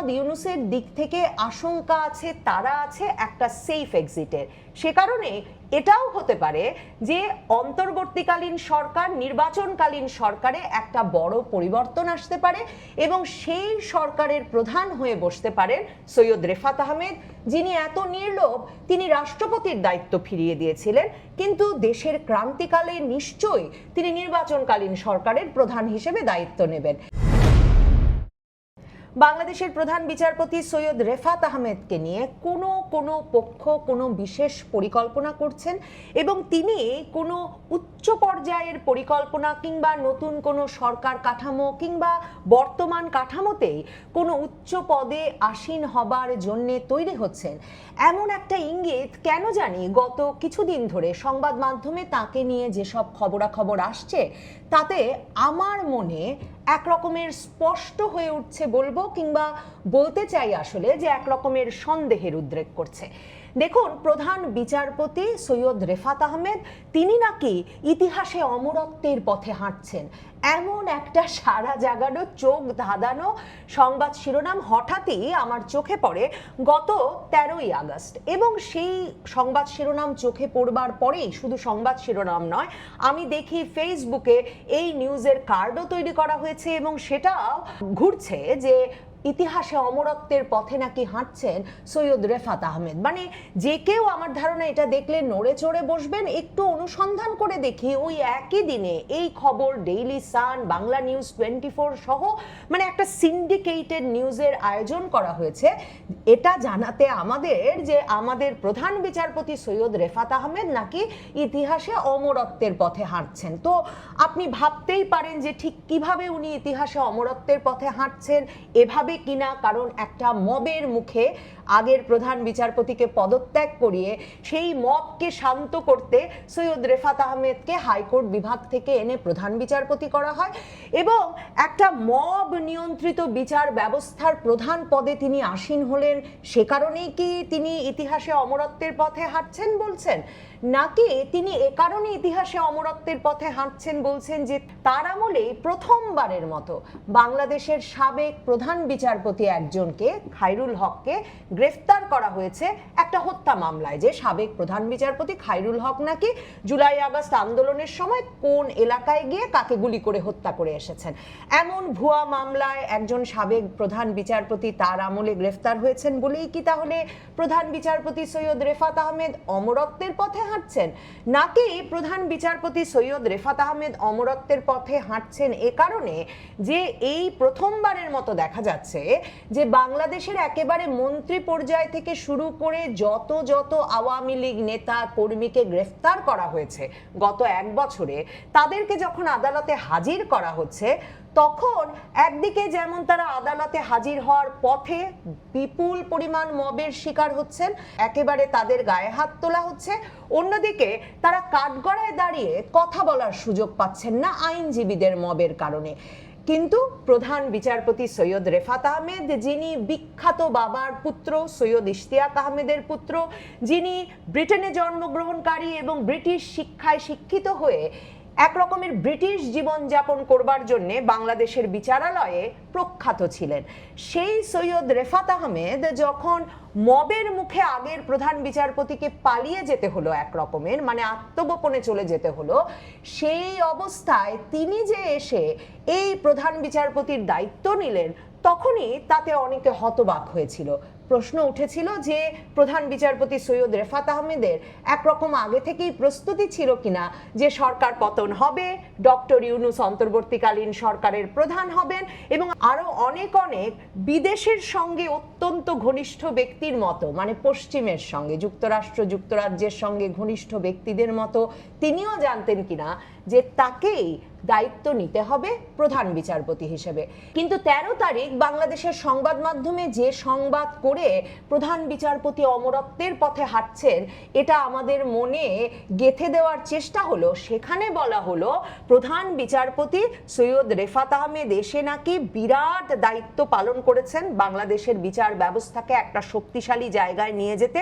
মোহাম্মদ ইউনুসের দিক থেকে আশঙ্কা আছে তারা আছে একটা সেফ এক্সিটের সে কারণে এটাও হতে পারে যে অন্তর্বর্তীকালীন সরকার, নির্বাচনকালীন সরকারে একটা বড় পরিবর্তন আসতে পারে এবং সেই সরকারের প্রধান হয়ে বসতে পারেন সৈয়দ রেফাত আহমেদ, যিনি এত নির্লোভ, তিনি রাষ্ট্রপতির দায়িত্ব ফিরিয়ে দিয়েছিলেন, কিন্তু দেশের ক্রান্তিকালে নিশ্চয়ই তিনি নির্বাচনকালীন সরকারের প্রধান হিসেবে দায়িত্ব নেবেন। বাংলাদেশের প্রধান বিচারপতি সৈয়দ রেফাত আহমেদকে নিয়ে কোনো কোনো পক্ষ, কোনো বিশেষ পরিকল্পনা করছেন এবং তিনি কোনো উচ্চ পর্যায়ের পরিকল্পনা কিংবা নতুন কোনো সরকার কাঠামো কিংবা বর্তমান কাঠামোতেই কোনো উচ্চ পদে আসীন হবার জন্যে তৈরি হচ্ছেন। এমন একটা ইঙ্গিত কেন জানি গত কিছুদিন ধরে সংবাদ মাধ্যমে তাকে নিয়ে যেসব খবরাখবর আসছে তাতে আমার মনে এক রকমের স্পষ্ট হয়ে উঠছে বলব কিংবা বলতে চাই আসলে যে এক রকমের সন্দেহের উদ্রেক করছে। দেখুন, প্রধান বিচারপতি সৈয়দ রেফাত আহমেদ, তিনি নাকি ইতিহাসে অমরত্বের পথে হাঁটছেন। এমন একটা সারা জাগানো, চোখ ধাঁধানো সংবাদ শিরোনাম হঠাৎই আমার চোখে পড়ে গত তেরোই আগস্ট। এবং সেই সংবাদ শিরোনাম চোখে পড়বার পরেই শুধু সংবাদ শিরোনাম নয়, আমি দেখি ফেসবুকে এই নিউজের কার্ডও তৈরি করা হয়েছে এবং সেটাও ঘুরছে যে ইতিহাসে অমরত্বের পথে নাকি হাঁটছেন সৈয়দ রেফাত আহমেদ। মানে যে কেউ আমার ধারণা এটা দেখলে নড়ে চড়ে বসবেন, একটু অনুসন্ধান করে দেখি ওই একই দিনে এই খবর daily sun Bangla news twenty four সহ মানে একটা সিন্ডিকেটেড নিউজের আয়োজন করা হয়েছে। এটা জানাতে আমাদের যে আমাদের প্রধান বিচারপতি সৈয়দ রেফাত আহমেদ নাকি ইতিহাসে অমরত্বের পথে হাঁটছেন। তো আপনি ভাবতেই পারেন যে ঠিক কীভাবে উনি ইতিহাসে অমরত্বের পথে হাঁটছেন, এভাবে কিনা, কারণ একটা মবের মুখে আগের প্রধান বিচারপতিকে পদত্যাগ করিয়ে সেই মবকে শান্ত করতে সৈয়দ রেফাত আহমেদকে হাইকোর্ট বিভাগ থেকে এনে প্রধান বিচারপতি করা হয় এবং একটা মব নিয়ন্ত্রিত বিচার ব্যবস্থার প্রধান পদে তিনি আসীন হলেন। সে কারণেই কি তিনি ইতিহাসে অমরত্বের পথে হাঁটছেন বলছেন? নাকি তিনি এ কারণে ইতিহাসে অমরত্বের পথে হাঁটছেন বলছেন যে তার আমলে প্রথমবারের মতো বাংলাদেশের সাবেক প্রধান বিচারপতি একজনকে খাইরুল হককে, গ্রেফতার করা হয়েছে একটা হত্যা মামলায়। যে সাবেক প্রধান বিচারপতি খাইরুল হক নাকি জুলাই আগস্ট আন্দোলনের সময় কোন এলাকায় গিয়ে কাকে গুলি করে হত্যা করে এসেছেন? এমন ভুয়া মামলায় একজন সাবেক প্রধান বিচারপতি তার আমলে গ্রেফতার হয়েছেন বলেই কি তাহলে প্রধান বিচারপতি সৈয়দ রেফাত আহমেদ অমরত্বের পথে হাঁটছেন। নাকি প্রধান বিচারপতি সৈয়দ রেফাত আহমেদ অমরত্বের পথে হাঁটছেন এ কারণে যে এই প্রথমবারের মতো দেখা যাচ্ছে যে বাংলাদেশের একেবারে মন্ত্রী পর্যায় থেকে শুরু করে যত যত আওয়ামী লীগ নেতা কর্মীকে গ্রেফতার করা হয়েছে গত এক বছরে, তাদেরকে যখন আদালতে হাজির করা হচ্ছে তখন একদিকে যেমন তারা আদালতে হাজির হওয়ার পথে বিপুল পরিমাণ মবের শিকার হচ্ছেন, একেবারে তাদের গায়ে হাত তোলা হচ্ছে, অন্যদিকে তারা কাঠগড়ায় দাঁড়িয়ে কথা বলার সুযোগ পাচ্ছেন না আইনজীবীদের মবের কারণে। কিন্তু প্রধান বিচারপতি সৈয়দ রেফাত আহমেদ, যিনি বিখ্যাত বাবার পুত্র, সৈয়দ ইশতিয়াক আহমেদের পুত্র, যিনি ব্রিটেনে জন্মগ্রহণকারী এবং ব্রিটিশ শিক্ষায় শিক্ষিত হয়ে এক রকমের ব্রিটিশ জীবনযাপন করবার জন্যে বাংলাদেশের বিচারালয়ে প্রখ্যাত ছিলেন। সেই সৈয়দ রেফাত আহমেদ যখন মবের মুখে আগের প্রধান বিচারপতিকে পালিয়ে যেতে হলো এক রকমের মানে আত্মগোপনে চলে যেতে হলো, সেই অবস্থায় তিনি যে এসে এই প্রধান বিচারপতির দায়িত্ব নিলেন, তখনই তাতে অনেকে হতবাক হয়েছিল। প্রশ্ন উঠেছিল যে প্রধান বিচারপতি সৈয়দ রেফাত আহমেদের একরকম আগে থেকেই প্রস্তুতি ছিল কিনা, যে সরকার পতন হবে, ডক্টর ইউনুস অন্তর্বর্তীকালীন সরকারের প্রধান হবেন এবং আরও অনেক অনেক বিদেশের সঙ্গে অত্যন্ত ঘনিষ্ঠ ব্যক্তির মতো মানে পশ্চিমের সঙ্গে, যুক্তরাষ্ট্র, যুক্তরাজ্যের সঙ্গে ঘনিষ্ঠ ব্যক্তিদের মতো, তিনিও জানতেন কিনা যে তাকেই দায়িত্ব নিতে হবে প্রধান বিচারপতি হিসেবে। কিন্তু তেরো তারিখ বাংলাদেশের সংবাদ মাধ্যমে যে সংবাদ করে প্রধান বিচারপতি অমরত্বের পথে হাঁটছেন, এটা আমাদের মনে গেথে দেওয়ার চেষ্টা হলো। সেখানে বলা হলো, প্রধান বিচারপতি সৈয়দ রেফাত আহমেদ এসে নাকি বিরাট দায়িত্ব পালন করেছেন বাংলাদেশের বিচার ব্যবস্থাকে একটা শক্তিশালী জায়গায় নিয়ে যেতে।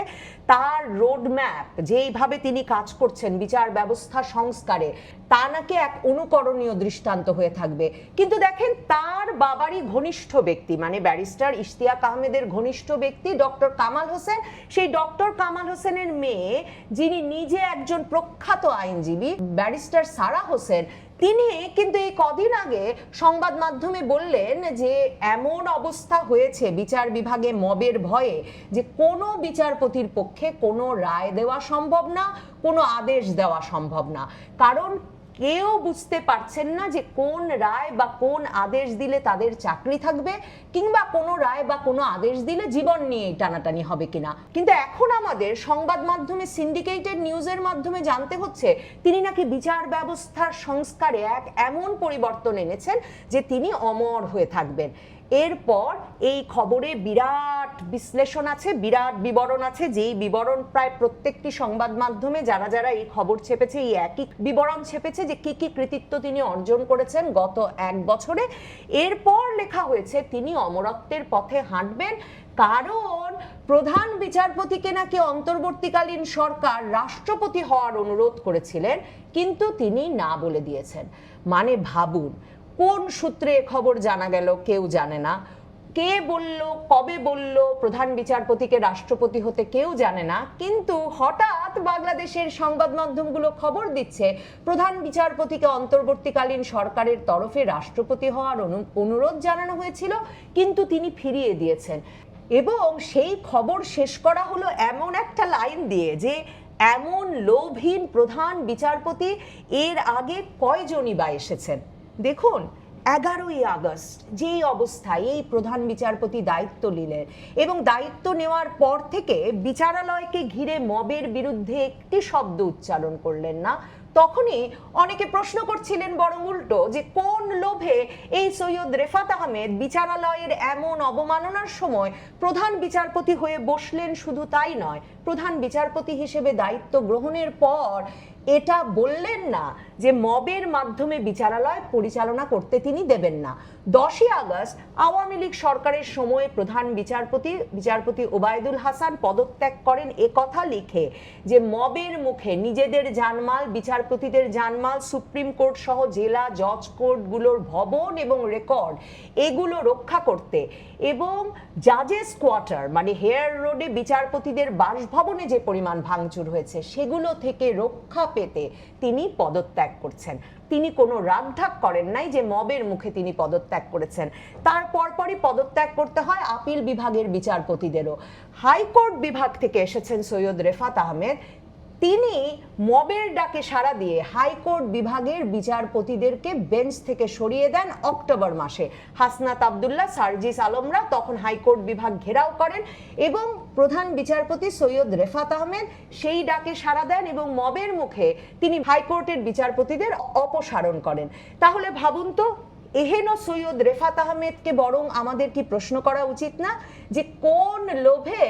তার রোডম্যাপ, যেইভাবে তিনি কাজ করছেন বিচার ব্যবস্থা সংস্কারে তা নাকি এক অনুকরণীয় দৃষ্টান্ত হয়ে থাকবে। কিন্তু দেখেন, তার বাবারই ঘনিষ্ঠ ব্যক্তি মানে ব্যারিস্টার ইশতিয়াক আহমেদের ঘনিষ্ঠ ব্যক্তি ডক্টর কামাল হোসেন। সেই ডক্টর কামাল হোসেনের মেয়ে, যিনি নিজে একজন প্রখ্যাত আইনজীবী, ব্যারিস্টার সারা হোসেন, তিনি কিন্তু এই কদিন আগে সংবাদ মাধ্যমে বললেন যে, এমন অবস্থা হয়েছে বিচার বিভাগে মবের ভয়ে যে, কোনো বিচারপতির পক্ষে কোনো রায় দেওয়া সম্ভব না, কোনো আদেশ দেওয়া সম্ভব না। কারণ কেউ বুঝতে পারছেন না যে কোন রায় বা কোন আদেশ দিলে তাদের চাকরি থাকবে, কিংবা কোনো রায় বা কোনো আদেশ দিলে জীবন নিয়ে টানাটানি হবে কিনা। কিন্তু এখন আমাদের সংবাদ মাধ্যমে সিন্ডিকেটেড নিউজের মাধ্যমে জানতে হচ্ছে, তিনি নাকি বিচার ব্যবস্থার সংস্কারে এক এমন পরিবর্তন এনেছেন যে তিনি অমর হয়ে থাকবেন। এরপর এই খবরে বিরাট বিশ্লেষণ আছে, বিরাট বিবরণ আছে, যেই বিবরণ প্রায় প্রত্যেকটি সংবাদ মাধ্যমে যারা যারা এই খবর ছেপেছে, এই একই বিবরণ ছেপেছে যে কি কি কৃতিত্ব তিনি অর্জন করেছেন গত এক বছরে। এরপর লেখা হয়েছে, তিনি অমরত্বের পথে হাঁটবেন, কারণ প্রধান বিচারপতিকে নাকি অন্তর্বর্তীকালীন সরকার রাষ্ট্রপতি হওয়ার অনুরোধ করেছিলেন, কিন্তু তিনি না বলে দিয়েছেন। মানে ভাবুন কোন সূত্রে খবর জানা গেল কেউ জানে না। কে বলল, কবে বলল, প্রধান বিচারপতিকে রাষ্ট্রপতি হতে কেউ জানে না। কিন্তু হঠাৎ বাংলাদেশের সংবাদ মাধ্যমগুলো খবর দিচ্ছে, প্রধান বিচারপতিকে অন্তর্বর্তীকালীন সরকারের তরফে রাষ্ট্রপতি হওয়ার অনুরোধ জানানো হয়েছিল, কিন্তু তিনি ফিরিয়ে দিয়েছেন। এবং সেই খবর শেষ করা হলো এমন একটা লাইন দিয়ে যে, এমন লোভহীন প্রধান বিচারপতি এর আগে কয়জনই বা এসেছেন? দেখুন, এগারোই আগস্ট যেই অবস্থায় এই প্রধান বিচারপতি দায়িত্ব নিলেন এবং দায়িত্ব নেওয়ার পর থেকে বিচারালয়কে ঘিরে মবের বিরুদ্ধে একটি শব্দ উচ্চারণ করলেন না। তখনই অনেকে প্রশ্ন করছিলেন বরং উল্টো যে কোন লোভে এই সৈয়দ রেফাত আহমেদ বিচারালয়ের এমন অবমাননার সময় প্রধান বিচারপতি হয়ে বসলেন শুধু তাই নয়, প্রধান বিচারপতি হিসেবে দায়িত্ব গ্রহণের পর এটা বললেন না যে মবের মাধ্যমে বিচারালয় পরিচালনা করতে তিনি দেবেন না। দশই আগস্ট আওয়ামী লীগ সরকারের সময়ে প্রধান বিচারপতি বিচারপতি ওবায়দুল হাসান পদত্যাগ করেন। এ কথা লিখে যে মবের মুখে নিজেদের জানমাল, বিচারপতিদের জানমাল, সুপ্রিম কোর্ট সহ জেলা জজ কোর্টগুলোর ভবন এবং রেকর্ড এগুলো রক্ষা করতে এবং জাজেস কোয়ার্টার মানে হেয়ার রোডে বিচারপতিদের বাসভবনে যে পরিমাণ ভাঙচুর হয়েছে সেগুলো থেকে রক্ষা পেতে তিনি পদত্যাগ করছেন। তিনি কোনো রাগঢাক করেন নাই যে মবের মুখে তিনি পদত্যাগ করেছেন। তার পরপরই পদত্যাগ করতে হয় আপিল বিভাগের বিচারপতিদেরও। হাইকোর্ট বিভাগ থেকে এসেছেন সৈয়দ রেফাত আহমেদ। তিনি মবের ডাকে সাড়া দিয়ে হাইকোর্ট বিভাগের বিচারপতিদেরকে বেঞ্চ থেকে সরিয়ে দেন অক্টোবর মাসে। হাসনাত আবদুল্লাহ, সার্জিস আলমরা তখন হাইকোর্ট বিভাগ ঘেরাও করেন এবং প্রধান বিচারপতি সৈয়দ রেফাত আহমেদ সেই ডাকে সাড়া দেন এবং মবের মুখে তিনি হাইকোর্টের বিচারপতিদের অপসারণ করেন। তাহলে ভাবুন তো, এহেন সৈয়দ রেফাত আহমেদকে বরং আমাদের কি প্রশ্ন করা উচিত না? যে কোন লোভে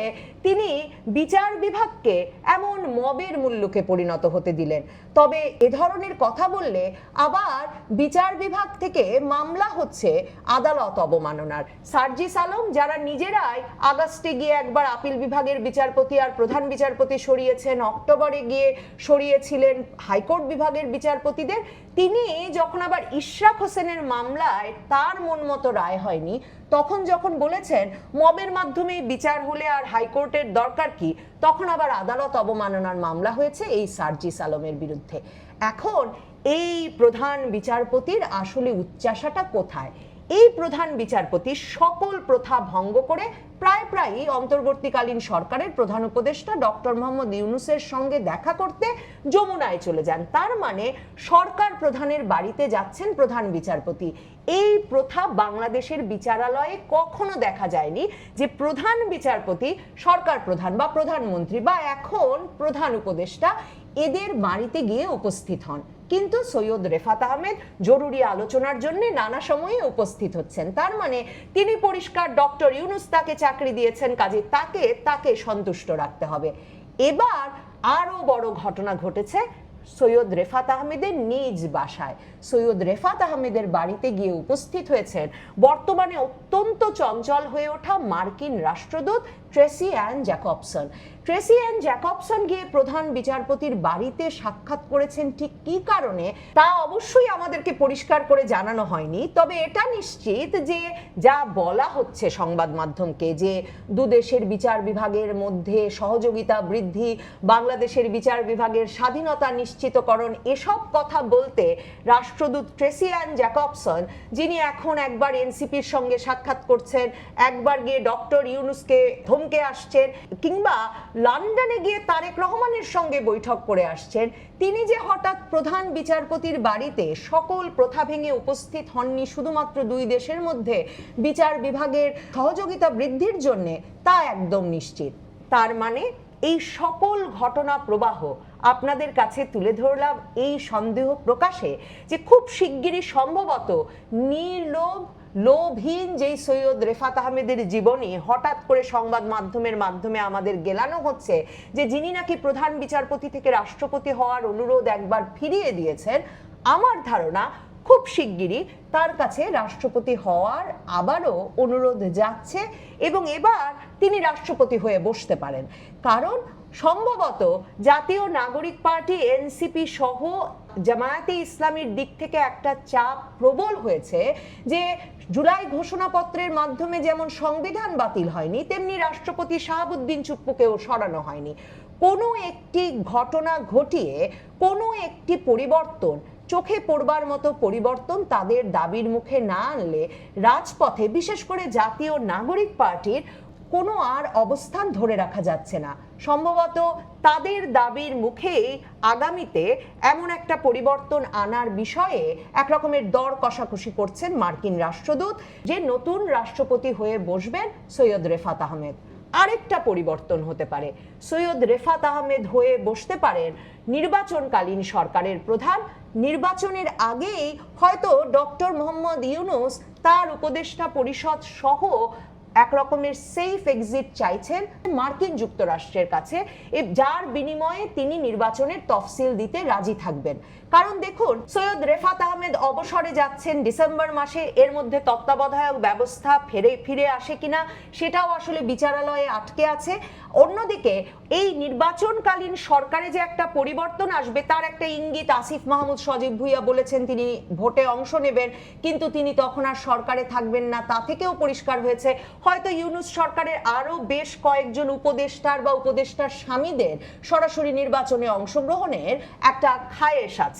তিনি বিচার বিভাগকে এমন মবের মূল্যকে পরিণত হতে দিলেন। তবে এ ধরনের কথা বললে আবার বিচার বিভাগ থেকে মামলা হচ্ছে আদালত অবমাননার। সার্জিস আলম, যারা নিজেরাই আগস্টে গিয়ে একবার আপিল বিভাগের বিচারপতি আর প্রধান বিচারপতি সরিয়েছেন, অক্টোবরে গিয়ে সরিয়েছিলেন হাইকোর্ট বিভাগের বিচারপতিদের, তিনি যখন আবার ইশরাক হোসেনের মামলায় তার মন মতো রায় হয়নি তখন যখন বলেছেন, মবের মাধ্যমে বিচার হলে আর হাইকোর্টের দরকার কি, তখন আবার আদালত অবমাননার মামলা হয়েছে এই সার্জি সালমের বিরুদ্ধে। এখন এই প্রধান বিচারপতির আসলে উচ্চাসাটা কোথায়? এই প্রধান বিচারপতি সকল প্রথা ভঙ্গ করে প্রায় প্রায়ই অন্তর্বর্তীকালীন সরকারের প্রধান উপদেষ্টা ডক্টর মোহাম্মদ ইউনুসের সঙ্গে দেখা করতে যমুনায় চলে যান। তার মানে সরকার প্রধানের বাড়িতে যাচ্ছেন প্রধান বিচারপতি। এই প্রথা বাংলাদেশের বিচারালয়ে কখনো দেখা যায়নি যে প্রধান বিচারপতি সরকার প্রধান বা প্রধানমন্ত্রী বা এখন প্রধান উপদেষ্টা এদের বাড়িতে গিয়ে উপস্থিত হন। কিন্তু সৈয়দ রেফাত আহমেদ জরুরি আলোচনার জন্য নানা সময়ে উপস্থিত হচ্ছেন। তার মানে তিনি পরিষ্কার ডক্টর ইউনুস তাকে চাকরি দিয়েছেন, কাজে তাকে তাকে সন্তুষ্ট রাখতে হবে। এবার আরও বড় ঘটনা ঘটেছে সৈয়দ রেফাত আহমেদের নিজ বাসায়। সৈয়দ রেফাত আহমেদের বাড়িতে গিয়ে উপস্থিত হয়েছেন বর্তমানে অত্যন্ত চঞ্চল হয়ে ওঠা মার্কিন রাষ্ট্রদূত Tracy Ann Jacobson. Tracy Ann Jacobson গিয়ে প্রধান বিচারপতির বাড়িতে সাক্ষাৎ করেছেন ঠিক কী কারণে, তা অবশ্যই আমাদেরকে পরিষ্কার করে জানানো হয়নি। তবে এটা নিশ্চিত যে যা বলা হচ্ছে সংবাদ মাধ্যমকে, যে দু দেশের বিচার বিভাগের মধ্যে সহযোগিতা বৃদ্ধি, বাংলাদেশের বিচার বিভাগের স্বাধীনতা নিশ্চিতকরণ, এসব কথা বলতে রাষ্ট্রদূত ট্রেসি অ্যান জ্যাকবসন, যিনি এখন একবার এনসিপির সঙ্গে সাক্ষাৎ করছেন, একবার গিয়ে ডক্টর ইউনুসকে ধমকে আসছেন কিংবা লন্ডনে গিয়ে তারেক রহমানের সঙ্গে বৈঠক করে আসছেন। তিনি যে হঠাৎ প্রধান বিচারপতির বাড়িতে সকল প্রথা ভেঙে উপস্থিত হননি শুধুমাত্র দুই দেশের মধ্যে বিচার বিভাগের সহযোগিতা বৃদ্ধির জন্যে, তা একদম নিশ্চিত। তার মানে এই সকল ঘটনা প্রবাহ আপনাদের কাছে তুলে ধরলাম এই সন্দেহ প্রকাশে যে খুব শিগগিরই সম্ভবত নির্লোভ লোভহীন যেই সৈয়দ রেফাত আহমেদের জীবনী হঠাৎ করে সংবাদ মাধ্যমের মাধ্যমে আমাদের গেলানো হচ্ছে যে যিনি নাকি প্রধান বিচারপতি থেকে রাষ্ট্রপতি হওয়ার অনুরোধ একবার ফিরিয়ে দিয়েছেন, আমার ধারণা খুব শিগগিরই তার কাছে রাষ্ট্রপতি হওয়ার আবারও অনুরোধ যাচ্ছে এবং এবার তিনি রাষ্ট্রপতি হয়ে বসতে পারেন। কারণ সম্ভবত জাতীয় নাগরিক পার্টি, এনসিপি সহ জামায়াতে ইসলামীর দিক থেকে একটা চাপ প্রবল হয়েছে যে জুলাই ঘোষণাপত্রের মাধ্যমে যেমন সংবিধান বাতিল হয়নি, তেমনি রাষ্ট্রপতি শাহাবুদ্দিন চুপ্পুকেও সরানো হয়নি। কোনো একটি ঘটনা ঘটিয়ে কোনো একটি পরিবর্তন, চোখে পড়বার মতো পরিবর্তন তাদের দাবির মুখে না আনলে রাজপথে বিশেষ করে জাতীয় নাগরিক পার্টির কোনো আর অবস্থান ধরে রাখা যাচ্ছে না। সম্ভবত তাদের দাবির মুখেই আগামীতে এমন একটা পরিবর্তন আনার বিষয়ে একরকমের দর কষাকষি করছেন মার্কিন রাষ্ট্রদূত, যে নতুন রাষ্ট্রপতি হয়ে বসবেন সৈয়দ রেফাত আহমেদ। আরেকটা পরিবর্তন হতে পারে। সৈয়দ রেফাত আহমেদ হয়ে বসতে পারেন নির্বাচনকালীন সরকারের প্রধান। নির্বাচনের আগেই হয়তো ডক্টর মোহাম্মদ ইউনুস, তার উপদেষ্টা পরিষদ সহ এক রকমের সেফ এক্সিট চাইছেন মার্কিন যুক্তরাষ্ট্রের কাছে যার বিনিময়ে তিনি নির্বাচনের তফসিল দিতে রাজি থাকবেন। কারণ দেখুন, সৈয়দ রেফাত আহমেদ অবসরে যাচ্ছেন ডিসেম্বর মাসে, এর মধ্যে তত্ত্বাবধায়ক ব্যবস্থা ফিরে ফিরে আসে কিনা সেটাও আসলে বিচারালয়ে আটকে আছে। অন্যদিকে, এই নির্বাচনকালীন সরকারে যে একটা পরিবর্তন আসবে, তার একটা ইঙ্গিত আসিফ মাহমুদ সজীব ভুইয়া বলেছেন, তিনি ভোটে অংশ নেবেন, কিন্তু তিনি তখন আর সরকারে থাকবেন না, তা থেকেও পরিষ্কার হয়েছে। হয়তো ইউনুস সরকারের আরও বেশ কয়েকজন উপদেষ্টার বা উপদেষ্টার স্বামীদের সরাসরি নির্বাচনে অংশগ্রহণের একটা খায়েশ আছে।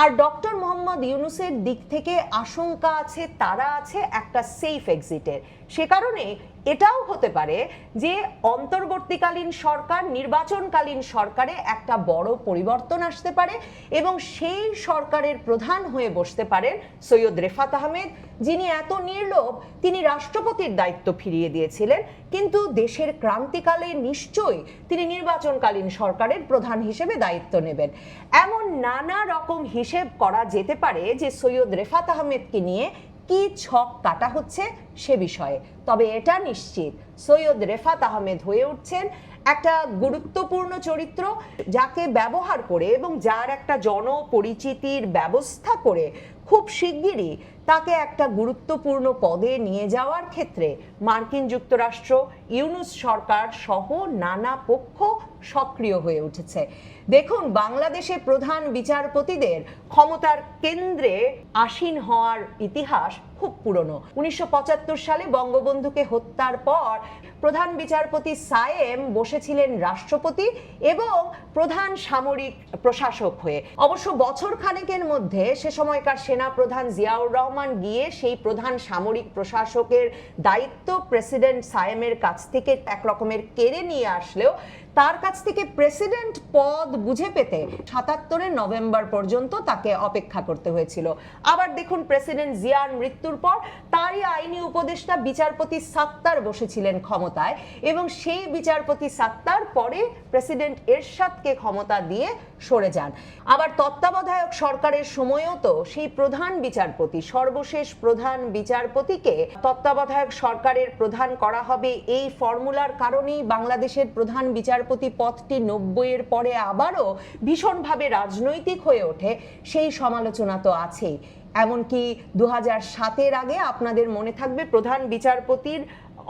আর ডক্টর মোহাম্মদ ইউনুসের দিক থেকে আশঙ্কা আছে, তারা আছে একটা সেফ এক্সিটের সে কারণে এটাও হতে পারে যে অন্তর্বর্তীকালীন সরকার, নির্বাচনকালীন সরকারে একটা বড় পরিবর্তন আসতে পারে এবং সেই সরকারের প্রধান হয়ে বসতে পারেন সৈয়দ রেফাত আহমেদ। যিনি এত নির্লোভ, তিনি রাষ্ট্রপতির দায়িত্ব ফিরিয়ে দিয়েছিলেন, কিন্তু দেশের ক্রান্তিকালে নিশ্চয়ই তিনি নির্বাচনকালীন সরকারের প্রধান হিসেবে দায়িত্ব নেবেন। এমন নানা রকম হিসেব করা যেতে পারে যে সৈয়দ রেফাত আহমেদকে নিয়ে কি ছক কাটা হচ্ছে সে বিষয়ে। তবে এটা নিশ্চিত। সৈয়দ রেফাত আহমেদ হয়ে উঠছেন একটা গুরুত্বপূর্ণ চরিত্র যাকে ব্যবহার করে এবং যার একটা জনপরিচিতির ব্যবস্থা করে খুব শিগগিরই তাকে একটা গুরুত্বপূর্ণ পদে নিয়ে যাওয়ার ক্ষেত্রে মার্কিন যুক্তরাষ্ট্র, ইউনুস সরকার সহ নানা পক্ষ সক্রিয় হয়ে উঠেছে। দেখুন, বাংলাদেশে প্রধান বিচারপতিদের ক্ষমতার কেন্দ্রে আসীন হওয়ার ইতিহাস খুব পুরনো। উনিশশো পঁচাত্তর সালে বঙ্গবন্ধুকে হত্যার পর প্রধান বিচারপতি সায়েম বসেছিলেন রাষ্ট্রপতি এবং প্রধান সামরিক প্রশাসক হয়ে। অবশ্য বছর খানেকের মধ্যে সে সময়কার সেনা প্রধান জিয়াউর রহমান গিয়ে সেই প্রধান সামরিক প্রশাসকের দায়িত্ব প্রেসিডেন্ট সায়েমের কাছ থেকে এক রকমের কেড়ে নিয়ে আসলেও তার কাছ থেকে প্রেসিডেন্ট পদ বুঝে পেতে সাতাত্তরের নভেম্বর পর্যন্ত তাকে অপেক্ষা করতে হয়েছিল। আবার দেখুন, প্রেসিডেন্ট জিয়ার মৃত্যুর পর তারই আইনি উপদেষ্টা বিচারপতি সাত্তার বসেছিলেন ক্ষমতায় এবং সেই বিচারপতি সাত্তার পরে প্রেসিডেন্ট এরশাদকে ক্ষমতা দিয়ে সরে যান। আবার তত্ত্বাবধায়ক সরকারের সময়ও তো সেই প্রধান বিচারপতি, সর্বশেষ প্রধান বিচারপতিকে তত্ত্বাবধায়ক সরকারের প্রধান করা হবে এই ফর্মুলার কারণেই বাংলাদেশের প্রধান বিচার বিচারপতি পদটি নব্বইয়ের পরে আবারও ভীষণভাবে রাজনৈতিক হয়ে ওঠে, সেই সমালোচনা তো আছেই। এমনকি দু হাজার সাতের আগে আপনাদের মনে থাকবে প্রধান বিচারপতির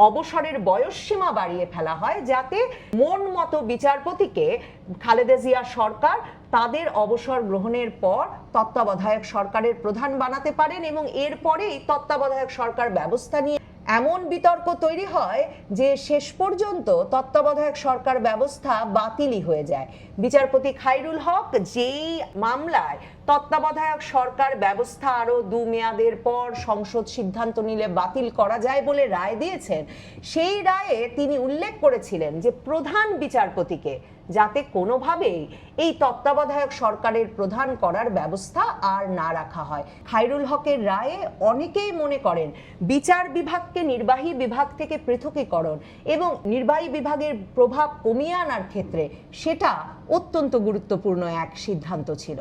অবসরের বয়স সীমা বাড়িয়ে ফেলা হয়, যাতে মন মতো বিচারপতিকে খালেদা জিয়া সরকার তাদের অবসর গ্রহণের পর তত্ত্বাবধায়ক সরকারের প্রধান বানাতে পারেন এবং এরপরেই তত্ত্বাবধায়ক সরকার ব্যবস্থা নিয়ে এমন বিতর্ক তৈরি হয় যে শেষ পর্যন্ত তত্ত্বাবধায়ক সরকার ব্যবস্থা বাতিলই হয়ে যায়। বিচারপতি খাইরুল হক যেই মামলায় তত্ত্বাবধায়ক সরকার ব্যবস্থা আরও দু মেয়াদের পর সংসদ সিদ্ধান্ত নিলে বাতিল করা যায় বলে রায় দিয়েছেন। সেই রায়ে তিনি উল্লেখ করেছিলেন যে প্রধান বিচারপতিকে যাতে কোনোভাবেই এই তত্ত্বাবধায়ক সরকারের প্রধান করার ব্যবস্থা আর না রাখা হয়। খাইরুল হকের রায়ে অনেকেই মনে করেন বিচার বিভাগকে নির্বাহী বিভাগ থেকে পৃথকীকরণ এবং নির্বাহী বিভাগের প্রভাব কমিয়ে আনার ক্ষেত্রে সেটা অত্যন্ত গুরুত্বপূর্ণ এক সিদ্ধান্ত ছিল।